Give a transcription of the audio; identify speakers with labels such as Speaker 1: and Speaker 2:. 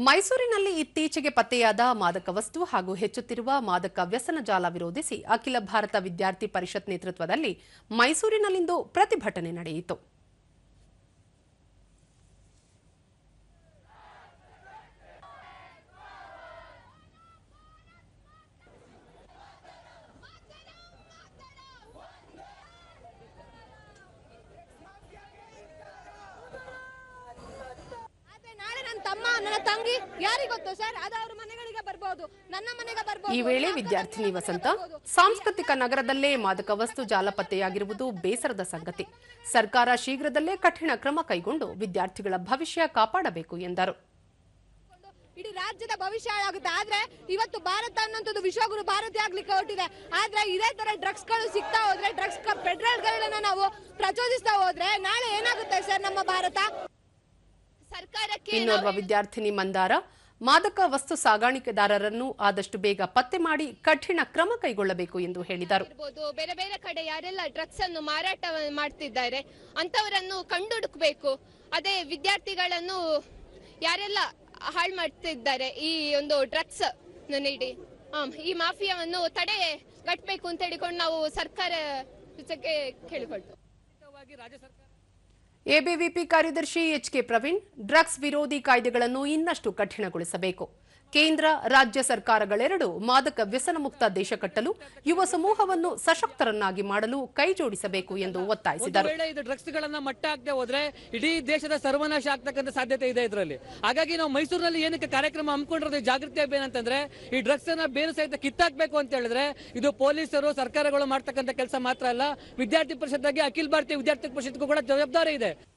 Speaker 1: ಮೈಸೂರಿನಲ್ಲಿ ಇತ್ತೀಚೆಗೆ ಪತ್ತೆಯಾದ ಮಾದಕ ವಸ್ತು ಹಾಗೂ ಹೆಚ್ಚುತ್ತಿರುವ ಮಾದಕ ವ್ಯಸನ ಜಾಲ ವಿರೋಧಿಸಿ ಅಖಿಲ ಭಾರತ ವಿದ್ಯಾರ್ಥಿ ಪರಿಷತ್ ನೇತೃತ್ವದಲ್ಲಿ ಮೈಸೂರಿನಲ್ಲಿಂದು ಪ್ರತಿಭಟನೆ ನಡೆಯಿತು
Speaker 2: ಆದ್ರೆ ನಾಳೆ ನನ್ನ ತಂಗಿ ಯಾರಿಗ್ ಗೊತ್ತು ಸರ್? ಅದು ಅವ್ರ ಮನೆಗಳಿಗೆ ಬರ್ಬೋದು. ನನ್ನ ಮನೆಗೆ ಬರ್ಬೋದು.
Speaker 1: ಈ ವೇಳೆ ವಿದ್ಯಾರ್ಥಿನಿ ವಸಂತ ಸಾಂಸ್ಕೃತಿಕ ನಗರದಲ್ಲೇ ಮಾದಕ ವಸ್ತು ಜಾಲ ಪತ್ತೆಯಾಗಿರುವುದು ಬೇಸರದ ಸಂಗತಿ. ಸರ್ಕಾರ ಶೀಘ್ರದಲ್ಲೇ ಕಠಿಣ ಕ್ರಮ ಕೈಗೊಂಡು ವಿದ್ಯಾರ್ಥಿಗಳ ಭವಿಷ್ಯ ಕಾಪಾಡಬೇಕು ಎಂದರು.
Speaker 2: ಇಡೀ ರಾಜ್ಯದ ಭವಿಷ್ಯ ಹಾಳಾಗುತ್ತೆ. ಆದ್ರೆ ಇವತ್ತು ಭಾರತ ಅನ್ನೋಂಥದ್ದು ವಿಶ್ವಗುರು ಭಾರತಿ ಆಗ್ಲಿಕ್ಕೆ ಹೊರಟಿದೆ. ಆದ್ರೆ ಇದೇ ತರ ಡ್ರಗ್ಸ್ಗಳು ಸಿಗ್ತಾ ಹೋದ್ರೆ ಡ್ರಗ್ಸ್ ಪೆಟ್ರೋಲ್ ಗಳನ್ನ ನಾವು ಪ್ರಚೋದಿಸ್ತಾ ಹೋದ್ರೆ ನಾಳೆ ಏನಾಗುತ್ತೆ ಸರ್ ನಮ್ಮ ಭಾರತ?
Speaker 1: ಇನ್ನೋರ್ವ ವಿದ್ಯಾರ್ಥಿನಿ ಮಂದಾರ ಮಾದಕ ವಸ್ತು ಸಾಗಾಣಿಕೆದಾರರನ್ನು ಆದಷ್ಟು ಬೇಗ ಪತ್ತೆ ಮಾಡಿ ಕಠಿಣ ಕ್ರಮ ಕೈಗೊಳ್ಳಬೇಕು ಎಂದು ಹೇಳಿದರು.
Speaker 3: ಬೇರೆ ಬೇರೆ ಕಡೆ ಯಾರೆಲ್ಲ ಡ್ರಗ್ಸ್ ಅನ್ನು ಮಾರಾಟ ಮಾಡ್ತಿದ್ದಾರೆ ಅಂತವರನ್ನು ಕಂಡು ಹುಡುಕಬೇಕು ಅದೇ ವಿದ್ಯಾರ್ಥಿಗಳನ್ನು ಯಾರೆಲ್ಲ ಹಾಳು ಮಾಡ್ತಿದ್ದಾರೆ ಈ ಒಂದು ಡ್ರಗ್ಸ್ ನೀಡಿ ಈ ಮಾಫಿಯಾವನ್ನು ತಡೆ ಕಟ್ಟಬೇಕು ಅಂತ ಹೇಳಿಕೊಂಡು ನಾವು ಸರ್ಕಾರ ಜೊತೆಗೆ ಕೇಳಿಕೊಳ್ತೇವೆ.
Speaker 1: ಎಬಿವಿಪಿ ಕಾರ್ಯದರ್ಶಿ ಎಚ್ಕೆ ಪ್ರವೀಣ್ ಡ್ರಗ್ಸ್ ವಿರೋಧಿ ಕಾಯ್ದೆಗಳನ್ನು ಇನ್ನಷ್ಟು ಕಠಿಣಗೊಳಿಸಬೇಕು. ಕೇಂದ್ರ, ರಾಜ್ಯ ಸರ್ಕಾರಗಳೆರಡು ಮಾದಕ ವ್ಯಸನ ಮುಕ್ತ ದೇಶ ಕಟ್ಟಲು, ಯುವ ಸಮೂಹವನ್ನು ಸಶಕ್ತರನ್ನಾಗಿ ಮಾಡಲು ಕೈಜೋಡಿಸಬೇಕು ಎಂದು ಒತ್ತಾಯಿಸಿದರು.
Speaker 4: ಇದು ಡ್ರಗ್ಸ್ ಗಳನ್ನ ಮಟ್ಟ ಆಗದೆ ಹೋದ್ರೆ ಇಡೀ ದೇಶದ ಸರ್ವನಾಶ ಆಗ್ತಕ್ಕಂಥ ಸಾಧ್ಯತೆ ಇದೆ ಇದರಲ್ಲಿ. ಹಾಗಾಗಿ ನಾವು ಮೈಸೂರಿನಲ್ಲಿ ಏನಕ್ಕೆ ಕಾರ್ಯಕ್ರಮ ಹಮ್ಮಿಕೊಂಡಿರೋದು ಜಾಗೃತಿ ಅಭಿಯಾನ ಅಂತಂದ್ರೆ ಈ ಡ್ರಗ್ಸ್ ಅನ್ನ ಬೇರೆ ಸಹಿತ ಕಿತ್ತಾಕ್ಬೇಕು ಅಂತ ಹೇಳಿದ್ರೆ, ಇದು ಪೊಲೀಸರು, ಸರ್ಕಾರಗಳು ಮಾಡ್ತಕ್ಕಂಥ ಕೆಲಸ ಮಾತ್ರ ಅಲ್ಲ, ವಿದ್ಯಾರ್ಥಿ ಪರಿಷತ್ತಾಗಿ ಅಖಿಲ ಭಾರತೀಯ ವಿದ್ಯಾರ್ಥಿ ಪರಿಷತ್ಗೂ ಕೂಡ ಜವಾಬ್ದಾರಿ ಇದೆ.